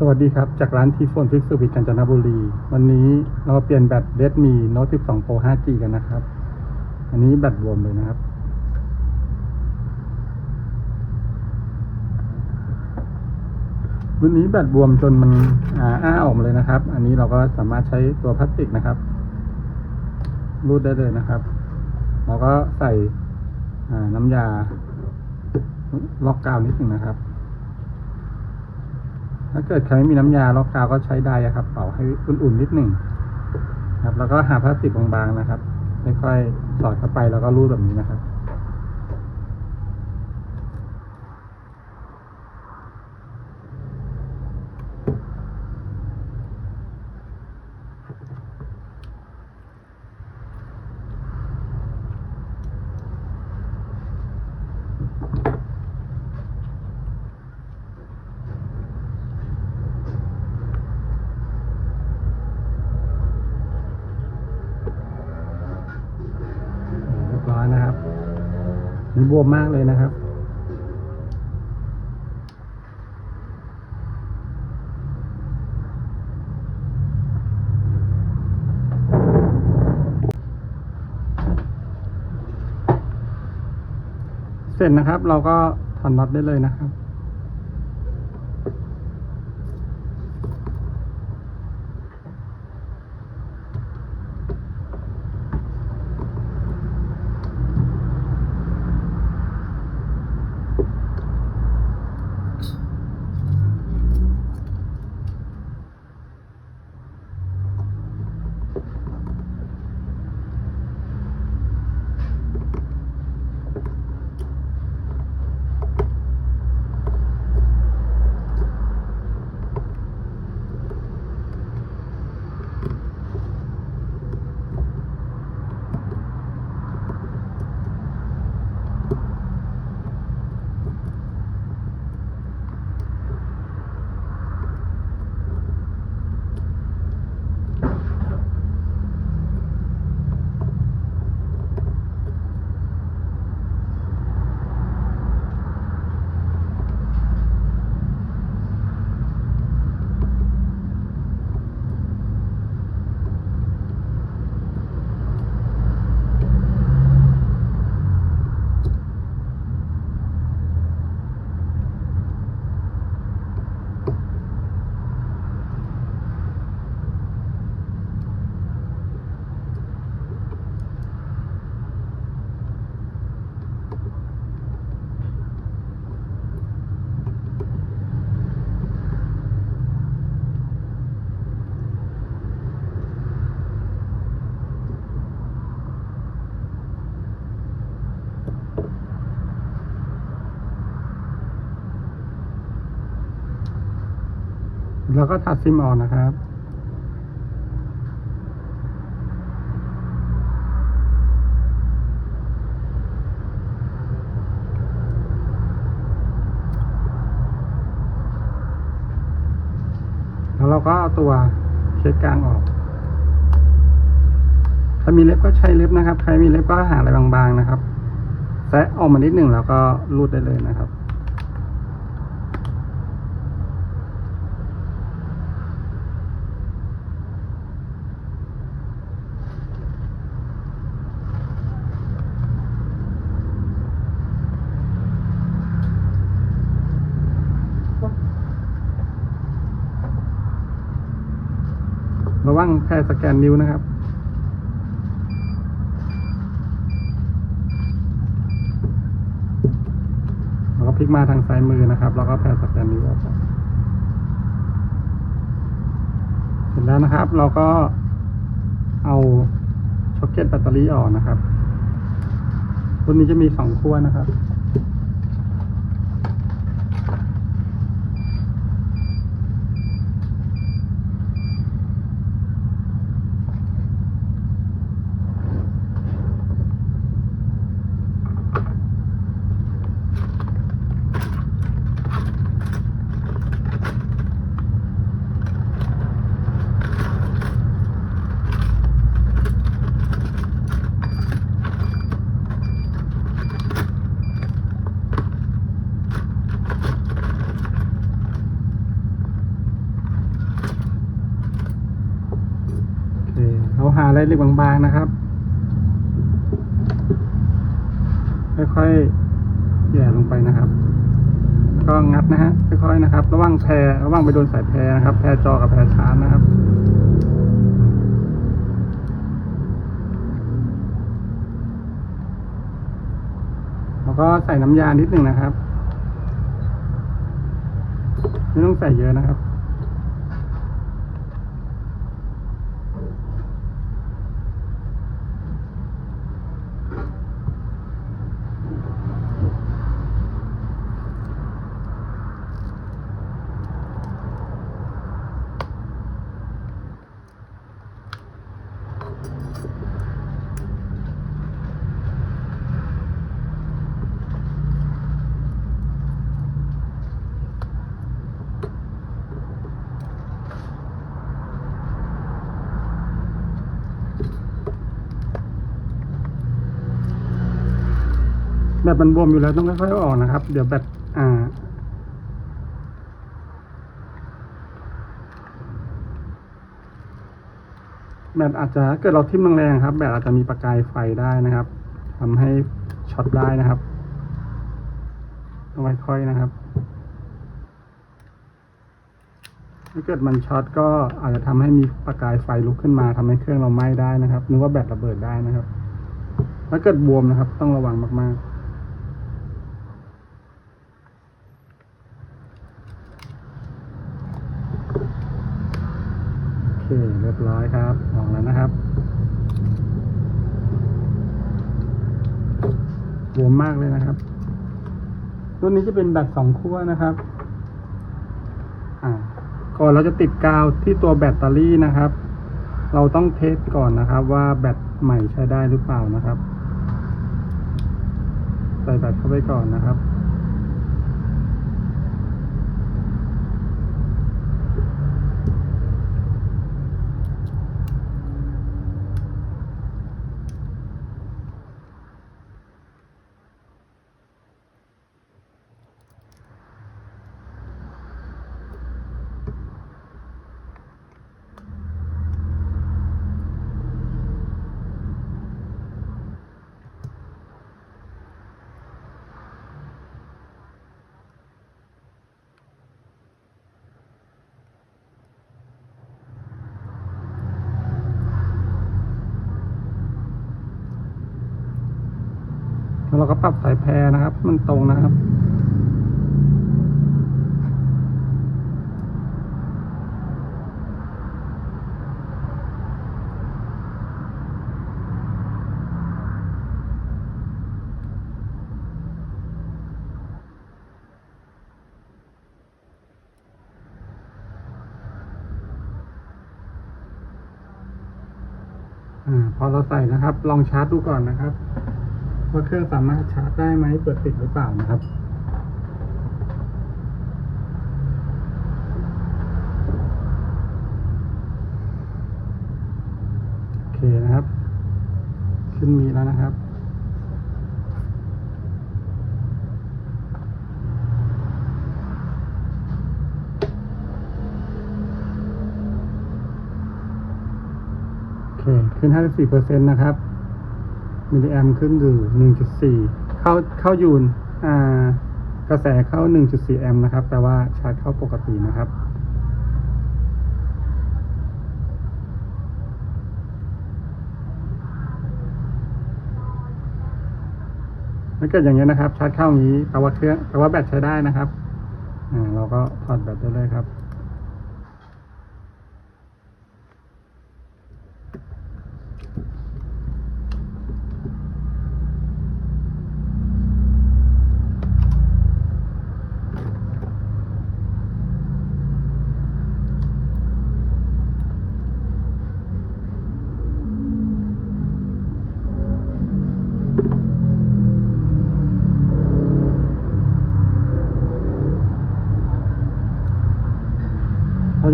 สวัสดีครับ จากร้านทีโฟนฟิกซ์วิทกาญจนบุรี วันนี้เรามาเปลี่ยนแบตเ e ดมีโน้ต12 Pro 5G กันนะครับ อันนี้แบตรวมเลยนะครับ รุ่นนี้แบตบวมจนมันอ่าอ้าออกมเลยนะครับ อันนี้เราก็สามารถใช้ตัวพลาสติกนะครับ รูดได้เลยนะครับ เราก็ใส่น้ำยาล็อกกาวนิดหนึ่งนะครับ ถ้าเกิดใครไม่มีน้ำยาล็อกกาวก็ใช้ได้ครับ เป่าให้อุ่นๆนิดหนึ่งครับ แล้วก็หาพลาสติกบางๆนะครับค่อยๆสอดเข้าไปแล้วก็รูดแบบนี้นะครับ เรียบร้อยนะครับ นี่บวมมากเลยนะครับ เสร็จนะครับเราก็ถอนน็อตได้เลยนะครับ แล้วก็ตัดซิมออกนะครับแล้วเราก็เอาตัวเคสกลางออก ถ้ามีเล็บก็ใช้เล็บนะครับ ใครมีเล็บก็หาอะไรบางๆนะครับ แซะออกมานิดหนึ่งแล้วก็รูดได้เลยนะครับ ระวังแค่สแกนนิ้วนะครับ แล้วก็พลิกมาทางซ้ายมือนะครับ แล้วก็แผ่สแกนนิ้วออกไปเสร็จแล้วนะครับ เราก็เอาช็อกเก็ตแบตเตอรี่ออกนะครับรุ่นนี้จะมีสองขั้วนะครับ เเราหาอะไรเล็กบางๆนะครับ ค่อยๆแย่ลงไปนะครับ แล้วก็งัดนะฮะ ค่อยๆนะครับ ระวังแพรระวังไปโดนสายแพรนะครับ แพรจอกับแพรชาร์จนะครับแล้วก็ใส่น้ำยานิดหนึ่งนะครับ ไม่ต้องใส่เยอะนะครับ แบตมันบวมอยู่แล้วต้องค่อยๆออกนะครับ เดี๋ยวแบตอ่าแบตอาจจะเกิดเราทิ่มแรงๆครับ แบตอาจจะมีประกายไฟได้นะครับทำให้ช็อตได้นะครับต้องค่อยๆนะครับ ถ้าเกิดมันช็อตก็อาจจะทำให้มีประกายไฟลุกขึ้นมาทำให้เครื่องเราไหม้ได้นะครับนึกว่าแบตระเบิดได้นะครับ ถ้าเกิดบวมนะครับ ต้องระวังมากๆ โอเค เรียบร้ อยครับ ออกแล้วนะครับบวมมากเลยนะครับ รุ่นนี้จะเป็นแบตสองขั้วนะครับ อ่า ก่อนเราจะติดกาวที่ตัวแบตเตอรี่นะครับ เราต้องเทสก่อนนะครับ ว่าแบตใหม่ใช้ได้หรือเปล่านะครับ ใส่แบตเข้าไปก่อนนะครับ เราก็ปรับสายแพรนะครับ มันตรงนะครับอ่าพอเราใส่นะครับ ลองชาร์จดูก่อนนะครับ ว่าเครื่องสามารถชาร์จได้ไหมเปิดติดหรือเปล่านะครับโอเคนะครับ ขึ้นมีแล้วนะครับโอเคขึ้น 54เปอร์เซ็นต์นะครับ มิลลิแอมขึ้นอยู่1.4 เข้าเข้ายูนอ่ากระแสเข้า 1.4 แอมป์นะครับแปลว่าชาร์จเข้าปกตินะครับ ถ้าเกิดอย่างนี้ยนะครับ ชาร์จเข้าอย่างนี้แปลว่าเครื่องแปลว่าแบตใช้ได้นะครับ อ่า เราก็ถอดแบตได้เลยครับ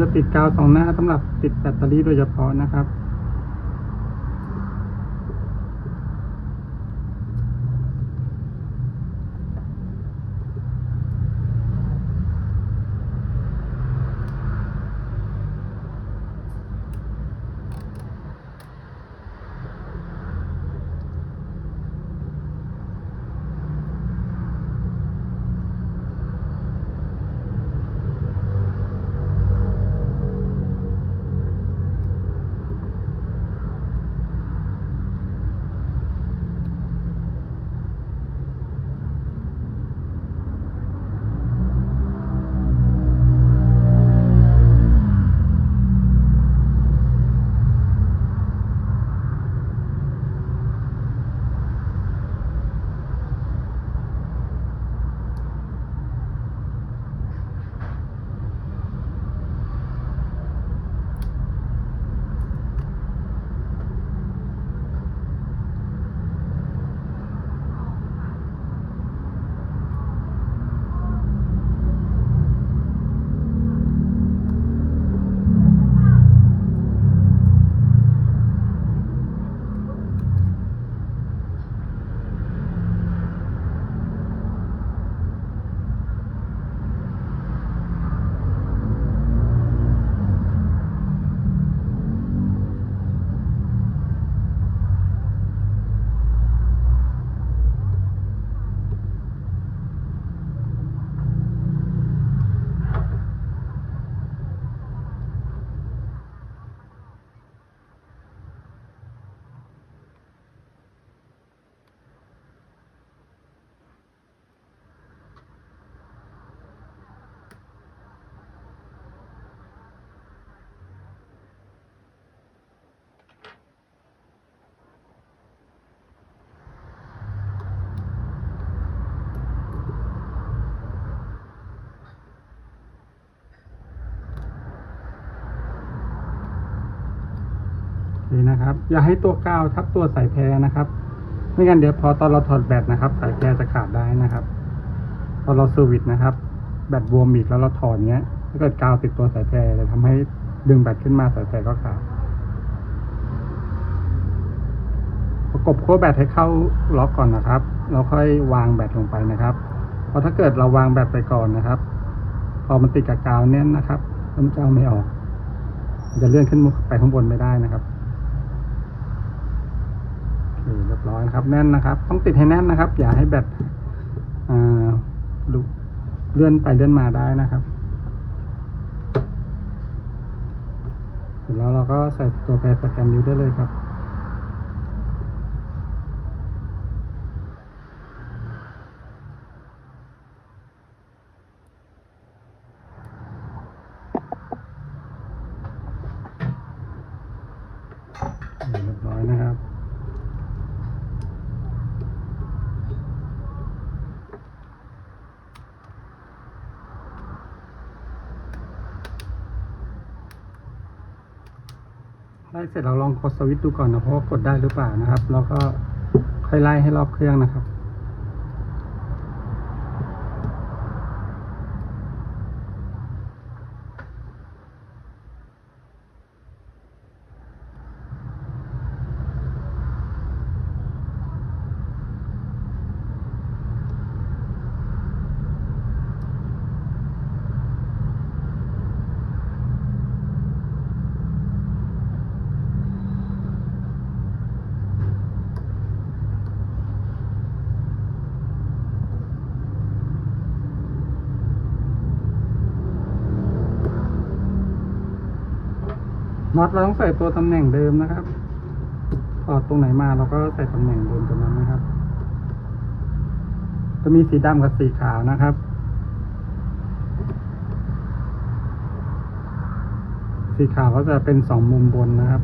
จะติดกาวสองหน้าสำหรับติดแบตเตอรี่โดยเฉพาะนะครับ นี่นะครับ อย่าให้ตัวกาวทับตัวสายแพรนะครับ ไม่งั้นเดี๋ยวพอตอนเราถอดแบตนะครับ สายแพรจะขาดได้นะครับพอเราเซอร์วิสนะครับ แบตบวมอีกแล้วเราถอดเงี้ยถ้าเกิดกาวติดตัวสายแพรจะทำให้ดึงแบตขึ้นมาสายแพรก็ขาดประกบขั้วแบตให้เข้าล็อกก่อนนะครับแล้วค่อยวางแบตลงไปนะครับเพราะถ้าเกิดเราวางแบตไปก่อนนะครับ พอมันติดกับกาวแน่นนะครับมันจะเอาไม่ออกจะเลื่อนขึ้นไปข้างบนไม่ได้นะครับโอเคเรียบร้อยครับแน่นนะครับ ต้องติดให้แน่นนะครับ อย่าให้แบตอ่าลุเลื่อนไปเลื่อนมาได้นะครับเสร็จแล้วเราก็ใส่ตัวแปรสแกนนิ้วได้เลยครับ เรียบร้อยนะครับ ไล่เสร็จเราลองกดสวิตช์ดูก่อนนะเพราะว่ากดได้หรือเปล่านะครับ แล้วก็ค่อยไล่ให้รอบเครื่องนะครับ น็อตเราต้องใส่ตัวตำแหน่งเดิมนะครับถอดตรงไหนมาเราก็ใส่ตำแหน่งเดิมตรงนั้นนะครับ จะมีสีดำกับสีขาวนะครับ สีขาวก็จะเป็นสองมุมบนนะครับ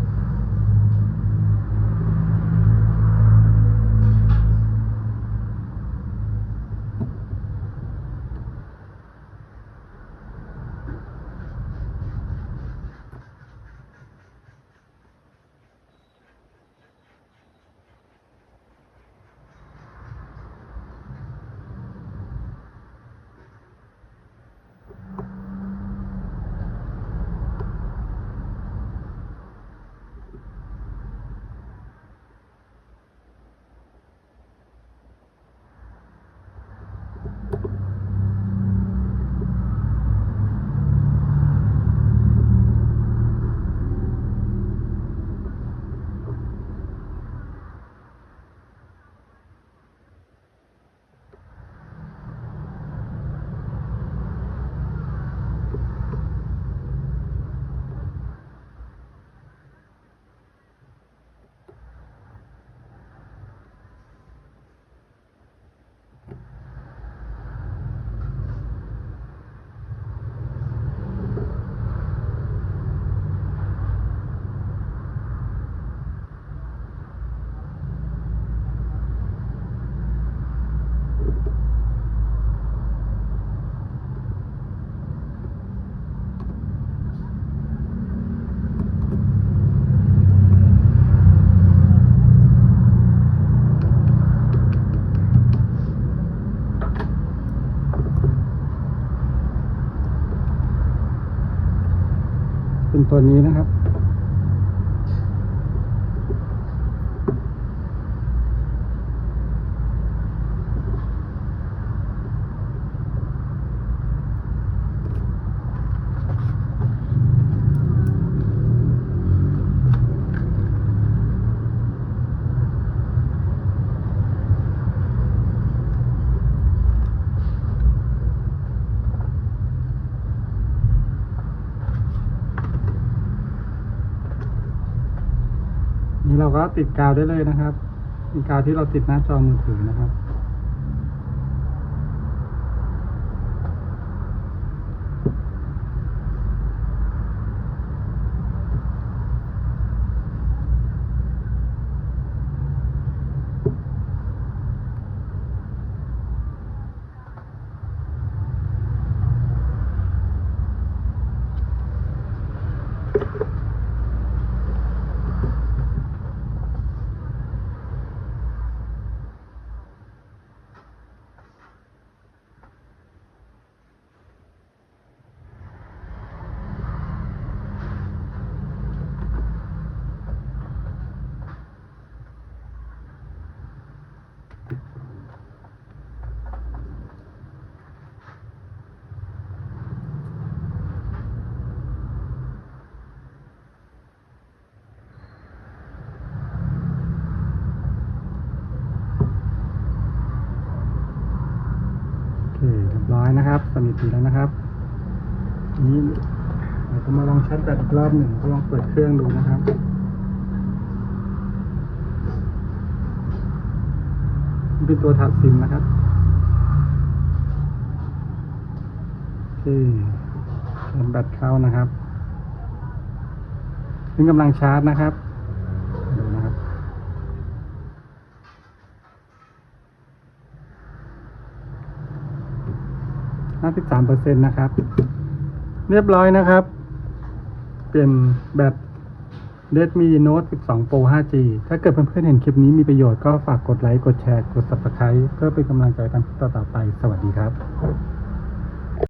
ตัวนี้นะครับ ก็ติดกาวได้เลยนะครับมีกาวที่เราติดหน้าจอมือถือนะครับ น นะครับสนิทดีแล้วนะครับนี้เราจะมาลองชาร์จแบตอีกรอบหนึ่งก็ลองเปิดเครื่องดูนะครับเป็นตัวถัดซิมนะครับโอเคเติมแบตเข้านะครับนี่กำลังชาร์จนะครับ 53%นะครับ เรียบร้อยนะครับ เป็นแบต Redmi Note 12 Pro 5G ถ้าเกิดเพื่อนๆเห็นคลิปนี้มีประโยชน์ก็ฝากกดไลค์ กดแชร์ กด Subscribe เพื่อเป็นกำลังใจกันต่อๆไป สวัสดีครับ